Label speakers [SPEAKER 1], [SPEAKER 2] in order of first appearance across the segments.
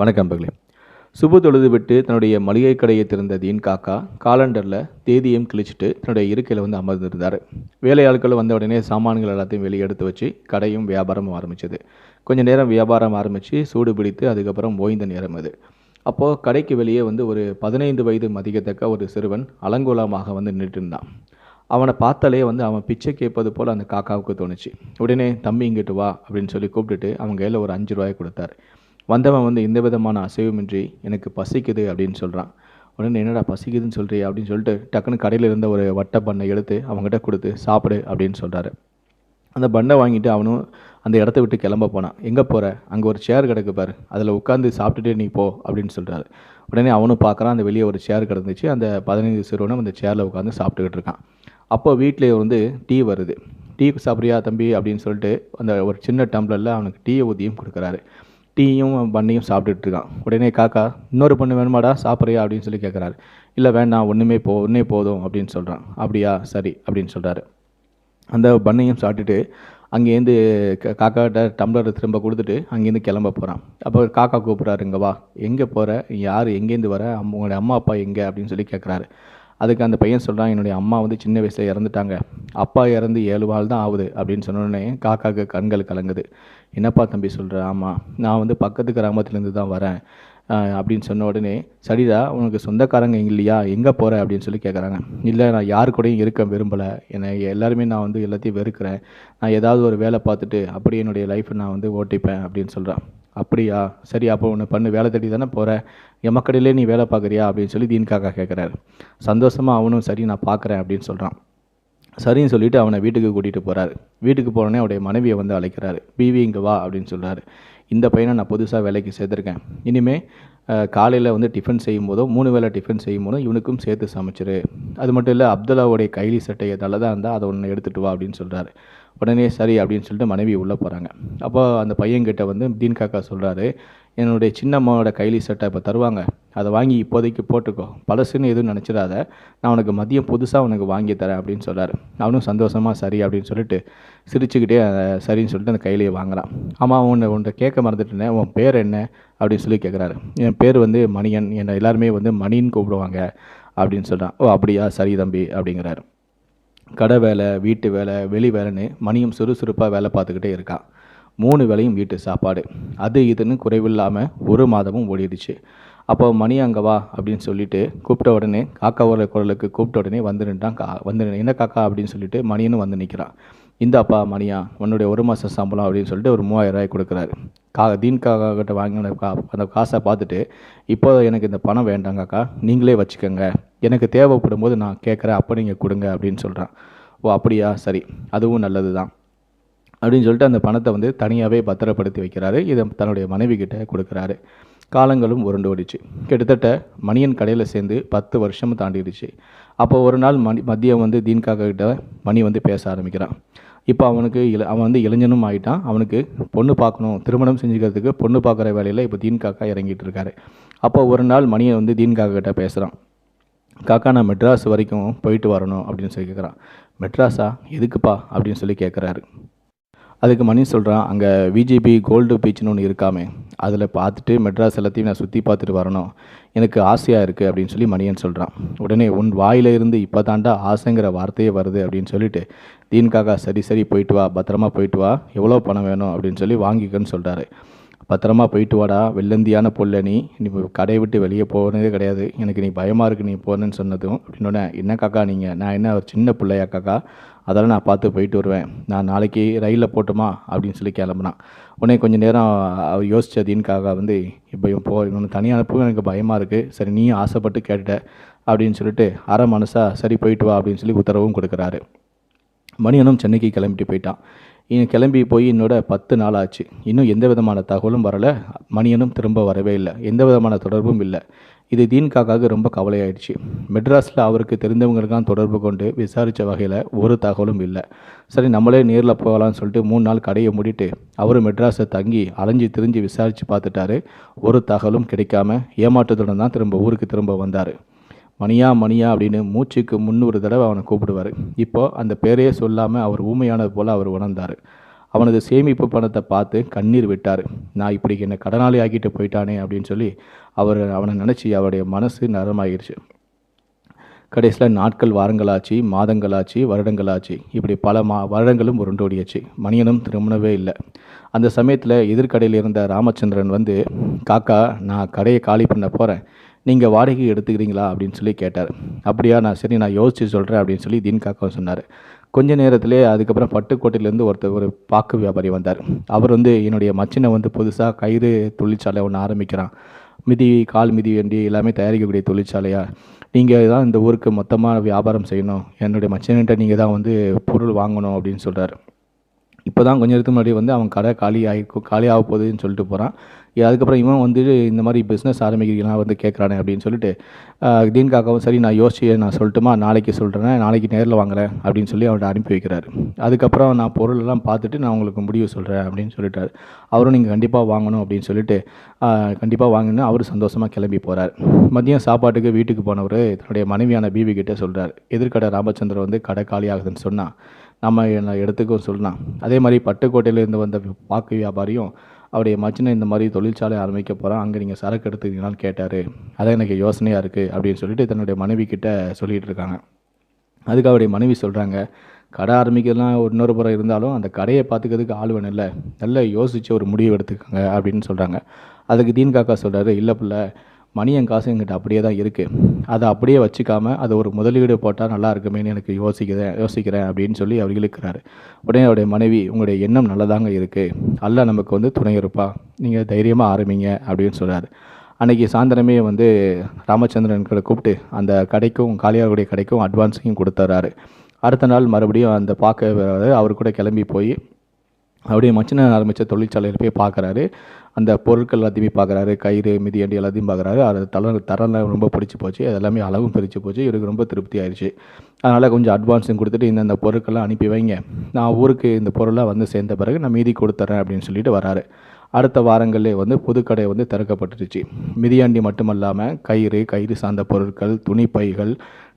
[SPEAKER 1] வணக்கம் நண்பர்களே. சுபு தொழுது விட்டு தன்னுடைய மளிகை கடையை திறந்த தீன் காக்கா காலண்டரில் தேதியும் கிழிச்சிட்டு தன்னுடைய இருக்கையில் வந்து அமர்ந்திருந்தார். வேலையாட்கள் வந்த உடனே சாமான்கள் எல்லாத்தையும் வெளியே எடுத்து வச்சு கடையும் வியாபாரமும் ஆரம்பிச்சது. கொஞ்ச நேரம் வியாபாரம் ஆரம்பித்து சூடு பிடித்து அதுக்கப்புறம் ஓய்ந்த நேரம் அது. அப்போது கடைக்கு வெளியே வந்து ஒரு பதினைந்து வயது மதிக்கத்தக்க ஒரு சிறுவன் அலங்கோலமாக வந்து நின்றுட்டு இருந்தான். அவனை பார்த்தாலே வந்து அவன் பிச்சை கேட்பது போல் அந்த காக்காவுக்கு தோணுச்சு. உடனே தம்பி இங்கிட்டு வா அப்படின்னு சொல்லி கூப்பிட்டுட்டு அவன் கையில் ஒரு அஞ்சு ரூபாய் கொடுத்தாரு. வந்தவன் வந்து எந்த விதமான அசைவுமின்றி எனக்கு பசிக்குது அப்படின்னு சொல்கிறான் உடனே என்னடா பசிக்குதுன்னு சொல்கிறீ அப்படின்னு சொல்லிட்டு டக்குன்னு கடையில் இருந்த ஒரு வட்டை பண்ணை எடுத்து அவங்ககிட்ட கொடுத்து சாப்பிடு அப்படின்னு சொல்கிறாரு அந்த பண்ணை வாங்கிட்டு அவனும் அந்த இடத்த விட்டு கிளம்ப போனான். எங்கே போகிற அங்கே ஒரு சேர் கிடக்கு பாரு. அதில் உட்காந்து சாப்பிட்டுட்டு நீ போ அப்படின்னு சொல்கிறாரு உடனே அவனும் பார்க்குறான் அந்த வெளியே ஒரு சேர் கிடந்துச்சு. அந்த பதினைந்து சிறுவனும் அந்த சேரில் உட்காந்து சாப்பிட்டுக்கிட்டு இருக்கான். அப்போ வீட்டில் வந்து டீ வருது. டீ சாப்பிட்றியா தம்பி? அப்படின்னு சொல்லிட்டு அந்த ஒரு சின்ன டம்ளரில் அவனுக்கு டீயை ஊற்றியும் கொடுக்குறாரு. டீயும் பண்ணையும் சாப்பிட்டுட்டு இருக்கான் உடனே காக்கா இன்னொரு பொண்ணு வேணுமாடா சாப்பிட்றியா? அப்படின்னு சொல்லி கேட்குறாரு இல்லை வேண்டாம் ஒன்றுமே போ ஒன்றே போதும் அப்படின்னு சொல்கிறான் அப்படியா? சரி அப்படின்னு சொல்கிறாரு அந்த பண்ணையும் சாப்பிட்டுட்டு அங்கேருந்து க- காக்காட்ட டம்ளர் திரும்ப கொடுத்துட்டு அங்கேருந்து கிளம்ப போகிறான் அப்போ காக்கா கூப்பிட்றாரு இங்கே வா எங்கே போகிற யார் எங்கேருந்து வர? உங்களுடைய அம்மா அப்பா எங்கே? அப்படின்னு சொல்லி கேட்குறாரு அதுக்கு அந்த பையன் சொல்கிறான் என்னுடைய அம்மா வந்து சின்ன வயசில் இறந்துட்டாங்க. அப்பா இறந்து ஏழு வாழ் தான் ஆகுது அப்படின்னு சொன்ன உடனே கண்கள் கலங்குது. என்னப்பா தம்பி சொல்கிற ஆமாம் நான் வந்து பக்கத்து கிராமத்துலேருந்து தான் வரேன். அப்படின்னு சொன்ன உடனே சரிடா உனக்கு சொந்தக்காரங்க இல்லையா? எங்கே போகிற அப்படின்னு சொல்லி கேட்குறாங்க இல்லை நான் யார் கூடயும் இருக்க விரும்பலை. என்னை எல்லாருமே நான் வந்து எல்லாத்தையும் வெறுக்கிறேன். நான் ஏதாவது ஒரு வேலை பார்த்துட்டு அப்படி என்னுடைய லைஃப்பை நான் வந்து ஓட்டிப்பேன் அப்படின்னு சொல்கிறான் அப்படியா? சரி அப்போ ஒன்று பண்ணு வேலை தேடி தானே போகிற எமக்கடையிலே நீ வேலை பார்க்குறியா? அப்படின்னு சொல்லி தீன்காக்கா கேட்குறாரு சந்தோஷமாக அவனும் சரி நான் பார்க்குறேன் அப்படின்னு சொல்கிறான் சரின்னு சொல்லிட்டு அவனை வீட்டுக்கு கூட்டிகிட்டு போகிறாரு வீட்டுக்கு போனோடனே அவருடைய மனைவியை வந்து அழைக்கிறாரு. பிவி இங்கே வா அப்படின்னு சொல்கிறாரு இந்த பையனை நான் புதுசாக வேலைக்கு சேர்த்துருக்கேன். இனிமேல் காலையில் வந்து டிஃபன் செய்யும் போதும் மூணு வேளை டிஃபன் செய்யும் போதும் இவனுக்கும் சேர்த்து சமைச்சிரு. அது மட்டும் இல்லை அப்துல்லாவுடைய கைலி சட்டையை தான் இருந்தால் அதை ஒன்று எடுத்துகிட்டு வா அப்படின்னு சொல்கிறாரு உடனே சரி அப்படின்னு சொல்லிட்டு மனைவி உள்ளே போகிறாங்க அப்போ அந்த பையன்கிட்ட வந்து தீன் காக்கா சொல்கிறாரு என்னுடைய சின்னம்மாவோட கைலி சட்டை இப்போ தருவாங்க. அதை வாங்கி இப்போதைக்கு போட்டுக்கோ. பழசுன்னு எதுவும் நினச்சிடாத. நான் உனக்கு மதியம் புதுசாக உனக்கு வாங்கி தரேன் அப்படின்னு சொல்கிறார் அவனும் சந்தோஷமாக சரி அப்படின்னு சொல்லிட்டு சிரிச்சுக்கிட்டே சரின்னு சொல்லிட்டு அந்த கையிலேயே வாங்குறான். ஆமாம் உன்னை உன்னை கேட்க மறந்துட்டேனே உன் பேர் என்ன? அப்படின்னு சொல்லி கேட்குறாரு என் பேர் வந்து மணியன். என்னை எல்லாருமே வந்து மணின்னு கூப்பிடுவாங்க. அப்படின்னு சொல்கிறான் ஓ அப்படியா? சரி தம்பி. அப்படிங்கிறாரு. கடை வேலை வீட்டு வேலை வெளி வேலைன்னு மணியும் சுறுசுறுப்பாக வேலை பார்த்துக்கிட்டே இருக்கான். மூணு வேளையும் வீட்டு சாப்பாடு. அது இதுன்னு குறைவில்லாமல் ஒரு மாதமும் ஓடிடுச்சு. அப்போ மணி அங்கே வா அப்படின்னு சொல்லிட்டு கூப்பிட்ட உடனே காக்காவோட குரலுக்கு கூப்பிட்ட உடனே வந்து நின்றான் கா வந்து என்ன காக்கா? அப்படின்னு சொல்லிட்டு மணியனும் வந்து நிற்கிறான் இந்தாப்பா மணியா உன்னுடைய ஒரு மாத சம்பளம் அப்படின்னு சொல்லிட்டு ஒரு மூவாயிரம் ரூபாய் கொடுக்குறாரு. கா தீன் காக்கா கிட்ட வாங்கின கா அந்த காசை பார்த்துட்டு இப்போ எனக்கு இந்த பணம் வேண்டாம் காக்கா நீங்களே வச்சுக்கோங்க. எனக்கு தேவைப்படும் போது நான் கேட்குறேன் அப்போ நீங்கள் கொடுங்க அப்படின்னு சொல்கிறான் ஓ அப்படியா? சரி. அதுவும் நல்லது தான் அப்படின்னு சொல்லிட்டு அந்த பணத்தை வந்து தனியாகவே பத்திரப்படுத்தி வைக்கிறாரு. இதை தன்னுடைய மனைவி கிட்ட கொடுக்குறாரு. காலங்களும் உருண்டு ஓடிச்சு கிட்டத்தட்ட மணியன் கடையில் சேர்ந்து பத்து வருஷம் தாண்டிடுச்சு. அப்போ ஒரு நாள் மணி மதியம் வந்து தீன்காக்கா கிட்ட மணி வந்து பேச ஆரம்பிக்கிறான். இப்போ அவனுக்கு இள அவன் வந்து இளைஞனும் ஆயிட்டான். அவனுக்கு பொண்ணு பார்க்கணும் திருமணம் செஞ்சுக்கிறதுக்கு பொண்ணு பார்க்குற வேலையில் இப்போ தீன்காக்கா இறங்கிட்டு இருக்காரு. அப்போ ஒரு நாள் மணியை வந்து தீன்காக்கா கிட்ட பேசுகிறான் காக்கா நான் மெட்ராஸ் வரைக்கும் போயிட்டு வரணும் அப்படின்னு சொல்லி கேட்குறான் மெட்ராஸா? எதுக்குப்பா? அப்படின்னு சொல்லி கேட்குறாரு அதுக்கு மணி சொல்கிறான் அங்கே விஜிபி கோல்டு பீச்னு ஒன்று இருக்காமே அதில் பார்த்துட்டு மெட்ராஸ் எல்லாத்தையும் நான் சுற்றி பார்த்துட்டு வரணும். எனக்கு ஆசையாக இருக்குது அப்படின்னு சொல்லி மணியன் சொல்கிறான் உடனே உன் வாயில இருந்து இப்போ தாண்டா ஆசைங்கிற வார்த்தையே வருது அப்படின்னு சொல்லிட்டு தீன் காக்கா சரி சரி போயிட்டு வா பத்திரமா போயிட்டு வா எவ்வளோ பணம் வேணும்? அப்படின்னு சொல்லி வாங்கிக்கன்னு சொல்கிறாரு பத்திரமா போயிட்டு வாடா. வெள்ளந்தியான பொல்ல நீ. நீ கடையை விட்டு வெளியே போனதே கிடையாது. எனக்கு நீ பயமாக இருக்கு நீ போனேன்னு சொன்னதும். அப்படின்னோடனே என்ன காக்கா நீங்கள் நான் என்ன ஒரு சின்ன பிள்ளையா காக்கா? அதெல்லாம் நான் பார்த்து போயிட்டு வருவேன். நான் நாளைக்கு ரயிலில் போட்டுமா? அப்படின்னு சொல்லி கிளம்புனான். உடனே கொஞ்சம் நேரம் அவர் யோசிச்சதின்காக வந்து இப்போ இவன் போ இவனை தனியாக அனுப்பவும் எனக்கு பயமாக இருக்குது சரி நீயும் ஆசைப்பட்டு கேட்டுட்ட. அப்படின்னு சொல்லிட்டு அரை மனசாக சரி போயிட்டு வா. அப்படின்னு சொல்லி உத்தரவும் கொடுக்குறாரு. மணியனும் சென்னைக்கு கிளம்பிட்டு போயிட்டான். இன்னும் கிளம்பி போய் என்னோட பத்து நாள் ஆச்சு இன்னும் எந்த விதமான தகவலும் வரல. மணியனும் திரும்ப வரவே இல்லை. எந்த விதமான தொடர்பும் இல்லை. இது தீன் காக்காவுக்கு ரொம்ப கவலையாயிடுச்சு. மெட்ராஸில் அவருக்கு தெரிந்தவங்களுக்கான தொடர்பு கொண்டு விசாரித்த வகையில் ஒரு தகவலும் இல்லை. சரி நம்மளே நேரில் போகலான்னு சொல்லிட்டு மூணு நாள் கடையை மூடிட்டு அவரும் மெட்ராஸை தங்கி அலைஞ்சு திரிஞ்சு விசாரித்து பார்த்துட்டாரு. ஒரு தகவலும் கிடைக்காம ஏமாற்றத்துடன் தான் திரும்ப ஊருக்கு திரும்ப வந்தார். மணியா மணியா அப்படின்னு மூச்சுக்கு முந்நூறு தடவை அவனை கூப்பிடுவார். இப்போ அந்த பேரையே சொல்லாமல் அவர் ஊமையானது போல் அவர் உணர்ந்தார். அவனது சேமிப்பு பணத்தை பார்த்து கண்ணீர் விட்டார். நான் இப்படி என்னை கடனாளி ஆக்கிட்டு போயிட்டானே அப்படின்னு சொல்லி அவர் அவனை நினச்சி அவருடைய மனசு நரமாகிருச்சு கடைசியில் நாட்கள் வாரங்களாச்சு மாதங்களாச்சு வருடங்களாச்சு. இப்படி பல மா வருடங்களும் உருண்டோடியாச்சு. மணியனும் திருமணவே இல்லை. அந்த சமயத்தில் எதிர்கடையில் இருந்த ராமச்சந்திரன் வந்து காக்கா நான் கடையை காலி பண்ண போகிறேன் நீங்கள் வாடகை எடுத்துக்கிறீங்களா அப்படின்னு சொல்லி கேட்டார். அப்படியா நான் சரி நான் யோசித்து சொல்கிறேன் அப்படின்னு சொல்லி தீன் காக்கா சொன்னார். கொஞ்ச நேரத்திலே அதுக்கப்புறம் பட்டுக்கோட்டையிலேருந்து ஒருத்தர் ஒரு பாக்கு வியாபாரி வந்தார். அவர் வந்து என்னுடைய மச்சினை வந்து புதுசாக கயிறு தொழிற்சாலை ஒன்று ஆரம்பிக்கிறான். மிதி கால் மிதி வண்டி எல்லாமே தயாரிக்கக்கூடிய தொழிற்சாலையாக நீங்கள் தான் இந்த ஊருக்கு மொத்தமாக வியாபாரம் செய்யணும். என்னுடைய மச்சன்கிட்ட நீங்கள் தான் வந்து பொருள் வாங்கணும் அப்படின்னு சொல்கிறார் இப்போ தான் கொஞ்சம் நேரத்துக்கு முன்னாடி வந்து அவன் கடை காலி ஆகிருக்கும் காலி ஆக போகுதுன்னு சொல்லிட்டு போகிறான் அதுக்கப்புறம் இவன் வந்து இந்த மாதிரி பிஸ்னஸ் ஆரம்பிக்கிறீங்களா வந்து கேட்குறானே அப்படின்னு சொல்லிட்டு தீன் காக்காவும் சரி நான் யோசிச்சு நான் சொல்லட்டுமா? நாளைக்கு சொல்கிறேன் நாளைக்கு நேரில் வாங்குறேன் அப்படின்னு சொல்லி அவன்கிட்ட அனுப்பி வைக்கிறாரு. அதுக்கப்புறம் நான் பொருளெல்லாம் பார்த்துட்டு நான் உங்களுக்கு முடிவு சொல்கிறேன் அப்படின்னு சொல்லிட்டாரு. அவரும் நீங்கள் கண்டிப்பாக வாங்கணும் அப்படின்னு சொல்லிட்டு கண்டிப்பாக வாங்கினு அவர் சந்தோஷமாக கிளம்பி போகிறார் மதியம் சாப்பாட்டுக்கு வீட்டுக்கு போனவர் தன்னுடைய மனைவியான பிபி கிட்டே சொல்கிறார் எதிர்கடை ராமச்சந்திரன் வந்து கடை காலி ஆகுதுன்னு சொன்னால் நம்ம என்ன எடுத்துக்கவும் சொல்லலாம். அதே மாதிரி பட்டுக்கோட்டையிலேருந்து வந்த பாக்கு வியாபாரியும் அவருடைய மச்சினை இந்த மாதிரி தொழிற்சாலை ஆரம்பிக்க போகிறான் அங்கே நீங்கள் சரக்கு எடுத்துக்கிறீங்களான்னு கேட்டார். அதான் எனக்கு யோசனையாக இருக்குது அப்படின்னு சொல்லிட்டு தன்னுடைய மனைவி கிட்ட சொல்லிகிட்டு இருக்காங்க. அதுக்கு அவருடைய மனைவி சொல்கிறாங்க கடை ஆரம்பிக்கலாம். இன்னொரு புறம் இருந்தாலும் அந்த கடையை பார்த்துக்கிறதுக்கு ஆள் வேணும் இல்லை. நல்லா யோசித்து ஒரு முடிவு எடுத்துக்கோங்க அப்படின்னு சொல்கிறாங்க அதுக்கு தீன் காக்கா சொல்கிறாரு இல்லை பிள்ளை. மணியன் காசு என்கிட்ட அப்படியே தான் இருக்குது அதை அப்படியே வச்சுக்காமல் அதை ஒரு முதலீடு போட்டால் நல்லா இருக்குமேன்னு எனக்கு யோசிக்கிறேன் யோசிக்கிறேன் அப்படின்னு சொல்லி அவர் இழுக்கிறாரு. உடனே அவருடைய மனைவி உங்களுடைய எண்ணம் நல்லதாங்க இருக்குது அல்ல நமக்கு வந்து துணை இருப்பா. நீங்கள் தைரியமாக ஆரம்பிங்க அப்படின்னு சொல்கிறாரு அன்னைக்கு சாயந்தரமே வந்து ராமச்சந்திரன் கூப்பிட்டு அந்த கடைக்கும் காளியாருடைய கடைக்கும் அட்வான்ஸையும் கொடுத்துறாரு. அடுத்த நாள் மறுபடியும் அந்த பார்க்க அவர் கூட கிளம்பி போய் அப்படியே மச்சினன் ஆரம்பித்த தொழிற்சாலையில் போய் பார்க்குறாரு அந்த பொருட்கள் எல்லாத்தையுமே பார்க்குறாரு கயிறு மிதியண்டி எல்லாத்தையும் பார்க்குறாரு அது தலை தரலாம் ரொம்ப பிடிச்சி போச்சு. அது எல்லாமே அளவும் பிரித்து போச்சு. இவருக்கு ரொம்ப திருப்தி ஆயிடுச்சு அதனால் கொஞ்சம் அட்வான்ஸும் கொடுத்துட்டு இந்தந்த பொருட்கள்லாம் அனுப்பி வைங்க. நான் ஊருக்கு இந்த பொருளாக வந்து சேர்ந்த பிறகு நான் மீதி கொடுத்துட்றேன் அப்படின்னு சொல்லிட்டு வராரு. அடுத்த வாரங்களே வந்து புதுக்கடை வந்து திறக்கப்பட்டுருச்சு. மிதியாண்டி மட்டுமல்லாமல் கயிறு கயிறு சார்ந்த பொருட்கள் துணிப்பைகள்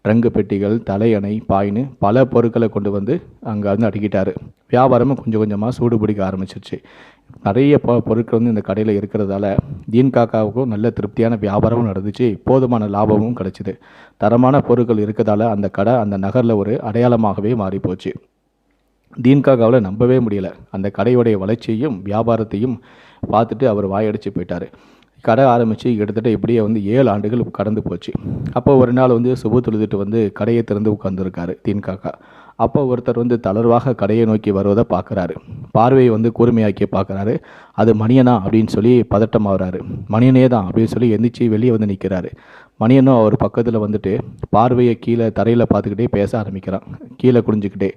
[SPEAKER 1] ட்ரங்கு பெட்டிகள் தலையணை பாயின்னு பல பொருட்களை கொண்டு வந்து அங்கே வந்து அடுக்கிட்டார் வியாபாரமும் கொஞ்சம் கொஞ்சமாக சூடு பிடிக்க ஆரம்பிச்சிருச்சு. நிறைய பொ பொருட்கள் வந்து இந்த கடையில் இருக்கிறதால தீன் காக்காவுக்கும் நல்ல திருப்தியான வியாபாரமும் நடந்துச்சு. போதுமான லாபமும் கிடச்சிது. தரமான பொருட்கள் இருக்கிறதால அந்த கடை அந்த நகரில் ஒரு அடையாளமாகவே மாறிப்போச்சு. தீன்காகாவில் நம்பவே முடியல. அந்த கடையுடைய வளர்ச்சியையும் வியாபாரத்தையும் பார்த்துட்டு அவர் வாயடிச்சு போயிட்டார். கடை ஆரம்பித்து கிட்டத்தட்ட இப்படியே வந்து ஏழு ஆண்டுகள் கடந்து போச்சு. அப்போ ஒரு நாள் வந்து சுபு தொழுதுட்டு வந்து கடையை திறந்து உட்காந்துருக்காரு தீன் காக்கா. அப்போ ஒருத்தர் வந்து தளர்வாக கடையை நோக்கி வருவதை பார்க்குறாரு. பார்வையை வந்து கூர்மையாக்கி பார்க்குறாரு. அது மணியனா அப்படின்னு சொல்லி பதட்டமாகறாரு. மணியனே தான் அப்படின்னு சொல்லி எந்திரிச்சு வெளியே வந்து நிற்கிறாரு மணியனும் அவர் பக்கத்தில் வந்துட்டு பார்வையை கீழே தரையில் பார்த்துக்கிட்டே பேச ஆரம்பிக்கிறான். கீழே குடிஞ்சிக்கிட்டே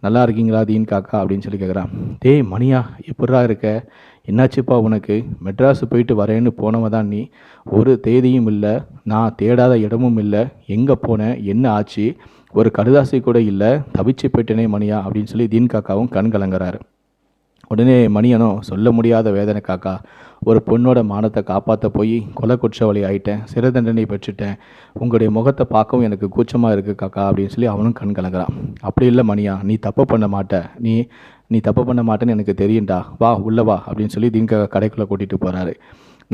[SPEAKER 1] நல்லா இருக்கீங்களா தீன் காக்கா? அப்படின்னு சொல்லி கேட்குறான் டேய் மணியா எப்படா இருக்க? என்னாச்சுப்பா உனக்கு? மெட்ராஸ் போயிட்டு வரேன்னு போனவன் தான் நீ. ஒரு தேதியும் இல்லை. நான் தேடாத இடமும் இல்லை. எங்கே போனேன் என்ன ஆச்சு? ஒரு கடுதாசி கூட இல்லை. தவிச்சு போயிட்டேனே மணியா அப்படின்னு சொல்லி தீன் காக்காவும் கண் கலங்குறாரு. உடனே மணியனும் சொல்ல முடியாத வேதனை காக்கா. ஒரு பொண்ணோட மானத்தை காப்பாற்ற போய் கொலை குற்றவாளி ஆயிட்டேன். சிறை தண்டனை பெற்றுட்டேன். உங்களுடைய முகத்தை பார்க்கவும் எனக்கு கூச்சமாக இருக்குது காக்கா அப்படின்னு சொல்லி அவனும் கண் கலங்குறான். அப்படி இல்லை மணியா நீ தப்பு பண்ண மாட்ட. நீ நீ தப்பு பண்ண மாட்டேன்னு எனக்கு தெரியும்டா. வா உள்ள வா அப்படின்னு சொல்லி தீன்கா கடைக்குள்ளே கூட்டிகிட்டு போகிறாரு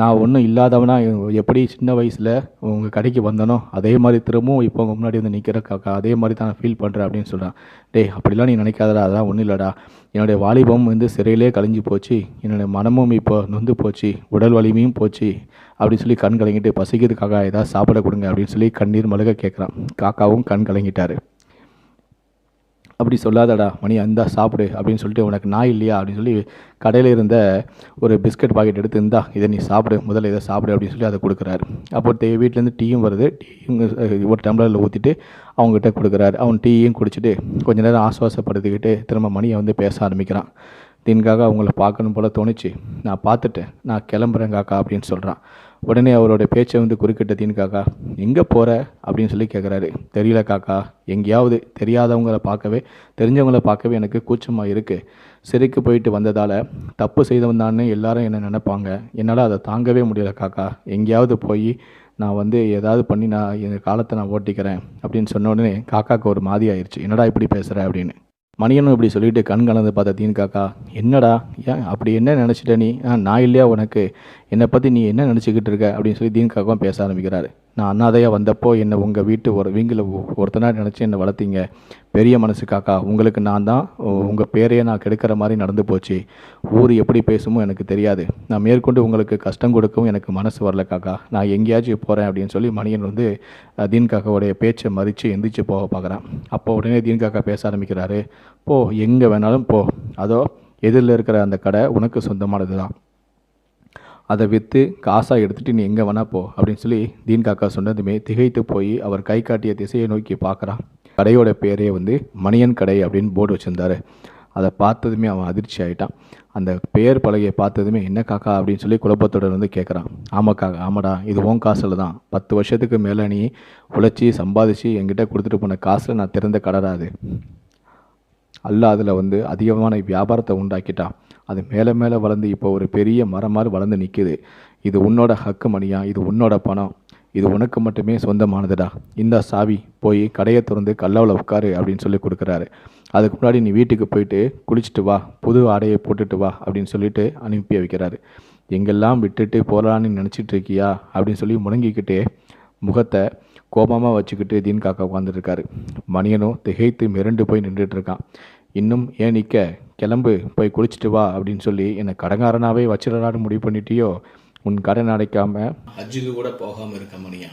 [SPEAKER 1] நான் ஒன்றும் இல்லாதவனா எப்படி சின்ன வயசில் உங்கள் கடைக்கு வந்தனோ அதே மாதிரி திரும்பவும் இப்போ உங்கள் முன்னாடி வந்து நிற்கிற காக்கா அதே மாதிரி தான் நான் ஃபீல் பண்ணுறேன் அப்படின்னு சொல்கிறான் டேய் அப்படிலாம் நீ நினைக்காதடா அதெல்லாம் ஒன்றும் இல்லைடா. என்னுடைய வாலிபம் வந்து சிறையிலே கழிஞ்சு போச்சு. என்னுடைய மனமும் இப்போ நொந்து போச்சு. உடல் வலிமையும் போச்சு. அப்படின்னு சொல்லி கண் கலங்கிட்டு பசிக்கிறதுக்காக ஏதாவது சாப்பிட கொடுங்க அப்படின்னு சொல்லி கண்ணீர் மழுக கேட்குறான் காக்காவும் கண் கலங்கிட்டாரு. அப்படி சொல்லாதடா மணி அந்தா சாப்பிடு அப்படின்னு சொல்லிட்டு உனக்கு நாய் இல்லையா அப்படின்னு சொல்லி கடையில் இருந்த ஒரு பிஸ்கட் பாக்கெட் எடுத்து இருந்தா இதை நீ சாப்பிடு முதல்ல இதை சாப்பிடு அப்படின்னு சொல்லி அதை கொடுக்குறாரு. அப்போ தே வீட்டிலேருந்து டீயும் வருது. டீயும் ஒரு டம்ளரில் ஊற்றிட்டு அவங்ககிட்ட கொடுக்குறாரு. அவன் டீயும் குடிச்சிட்டு கொஞ்ச நேரம் ஆசுவாசப்படுத்திக்கிட்டு திரும்ப மணியை வந்து பேச ஆரம்பிக்கிறான். தீன்காக அவங்கள பார்க்கணும் போல் தோணுச்சு. நான் பார்த்துட்டேன். நான் கிளம்புறேன் காக்கா அப்படின்னு சொல்கிறான் உடனே அவரோட பேச்சை வந்து குறுக்கிட்டதின் காக்கா எங்கே போகிற அப்படின்னு சொல்லி கேட்குறாரு தெரியல காக்கா எங்கேயாவது தெரியாதவங்கள பார்க்கவே தெரிஞ்சவங்கள பார்க்கவே எனக்கு கூச்சமாக இருக்குது சிறைக்கு போயிட்டு வந்ததால் தப்பு செய்தவன் தானே எல்லாரும் என்ன நினைப்பாங்க? என்னால் அதை தாங்கவே முடியல காக்கா. எங்கேயாவது போய் நான் வந்து ஏதாவது பண்ணி நான் என் காலத்தை நான் ஓட்டிக்கிறேன். அப்படின்னு சொன்ன உடனே காக்காவுக்கு ஒரு மாதிரி ஆயிடுச்சு என்னடா இப்படி பேசுகிற அப்படின்னு. மணியனும் இப்படி சொல்லிட்டு கண் கலந்து பார்த்த தீன் காக்கா என்னடா ஏன் அப்படி என்ன நினச்சிட்ட நீ? நான் இல்லையா உனக்கு? என்னை பற்றி நீ என்ன நினச்சிக்கிட்டு இருக்க? அப்படின்னு சொல்லி தீன் காக்காவும் பேச ஆரம்பிக்கிறாரு. நான் அண்ணாதையாக வந்தப்போ என்னை உங்கள் வீட்டு ஒரு வீங்கில் ஒருத்தனா நினச்சி என்னை வளர்த்தீங்க. பெரிய மனசு காக்கா உங்களுக்கு நான் தான் உங்கள் பேரையே நான் கெடுக்கிற மாதிரி நடந்து போச்சு. ஊர் எப்படி பேசுமோ எனக்கு தெரியாது. நான் மேற்கொண்டு உங்களுக்கு கஷ்டம் கொடுக்கவும் எனக்கு மனசு வரல காக்கா. நான் எங்கேயாச்சும் போகிறேன் அப்படின்னு சொல்லி மணியன் வந்து தீன் காக்காவுடைய பேச்சை மறித்து எந்திரிச்சு போக பார்க்குறான் அப்போ உடனே தீன் காக்கா பேச ஆரம்பிக்கிறாரு. போ எங்கே வேணாலும் போ. அதோ எதிரில் இருக்கிற அந்த கடை உனக்கு சொந்தமானது தான் அதை விற்று காசாக எடுத்துகிட்டு நீ எங்கே வேணா போ அப்படின்னு சொல்லி தீன் காக்கா சொன்னதுமே திகைத்து போய் அவர் கை காட்டிய திசையை நோக்கி பார்க்குறான் கடையோட பேரே வந்து மணியன் கடை அப்படின்னு போர்டு வச்சுருந்தாரு. அதை பார்த்ததுமே அவன் அதிர்ச்சி ஆகிட்டான் அந்த பேர் பலகையை பார்த்ததுமே என்ன காக்கா? அப்படின்னு சொல்லி குழப்பத்தோட வந்து கேட்குறான் ஆமாம் காக்கா ஆமாடா இது உன் காசில் தான். பத்து வருஷத்துக்கு மேலே நீ உழைச்சி சம்பாதிச்சு என்கிட்ட கொடுத்துட்டு போன காசில் நான் திறந்த கடை அது. அல்லாஹ் அதில் வந்து அதிகமான வியாபாரத்தை உண்டாக்கிட்டான் அது மேலே மேலே வளர்ந்து இப்போ ஒரு பெரிய மரம் மாதிரி வளர்ந்து நிற்குது இது உன்னோட ஹக்கு மணியா? இது உன்னோட பணம். இது உனக்கு மட்டுமே சொந்தமானதுடா. இந்த சாவி போய் கடையை திறந்து கல்லாவில் உட்காரு அப்படின்னு சொல்லி கொடுக்குறாரு. அதுக்கு முன்னாடி நீ வீட்டுக்கு போயிட்டு குளிச்சுட்டு வா புது ஆடையை போட்டுட்டு வா அப்படின்னு சொல்லிட்டு அனுப்பி வைக்கிறாரு. எங்கெல்லாம் விட்டுட்டு போகலான்னு நினச்சிட்டு இருக்கியா? அப்படின்னு சொல்லி முடங்கிக்கிட்டே முகத்தை கோபமாக வச்சுக்கிட்டு தீன் காக்கா உட்காந்துருக்காரு மணியனும் திகைத்து மிரண்டு போய் நின்றுட்டு இருக்கான். இன்னும் ஏன் நிற்க கிளம்பு போய் குளிச்சுட்டு வா அப்படின்னு சொல்லி என்னை கடங்காரனாவே வச்சிடலான்னு முடிவு பண்ணிட்டியோ? உன் கடன் அடைக்காம.
[SPEAKER 2] ஹஜ்ஜுக்கு கூட போகாம இருக்க மணியா?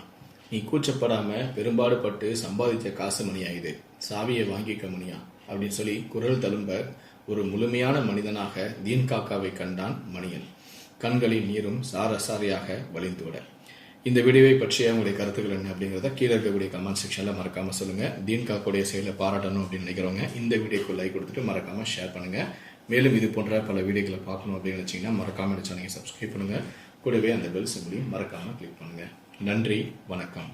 [SPEAKER 2] நீ கூச்சப்படாம பெரும்பாடுபட்டு சம்பாதித்த காசு மணியா இது சாவியை வாங்கிக்க மணியா? அப்படின்னு சொல்லி குரல் தழும்ப ஒரு முழுமையான மனிதனாக தீன் காக்காவை கண்டான் மணியன். கண்களில் நீரும் சாரசாரியாக வழிந்துவிட இந்த வீடியோவை பற்றிய உங்களுடைய கருத்துக்கள் என்ன அப்படிங்கிறத கீழே இருக்கக்கூடிய கமெண்ட் செக்ஷனில் மறக்காமல் சொல்லுங்கள் தீன் காக்கோடைய செயலை பாராட்டணும் அப்படின்னு நினைக்கிறவங்க இந்த வீடியோக்கு லைக் கொடுத்துட்டு மறக்காமல் ஷேர் பண்ணுங்கள் மேலும் இது போன்ற பல வீடியோக்களை பார்க்கணும் அப்படின்னு நினச்சிங்கன்னா மறக்காமல் சேனலை சப்ஸ்கிரைப் பண்ணுங்கள் கூடவே அந்த பெல் சிம்பிளையும் மறக்காமல் கிளிக் பண்ணுங்கள் நன்றி வணக்கம்.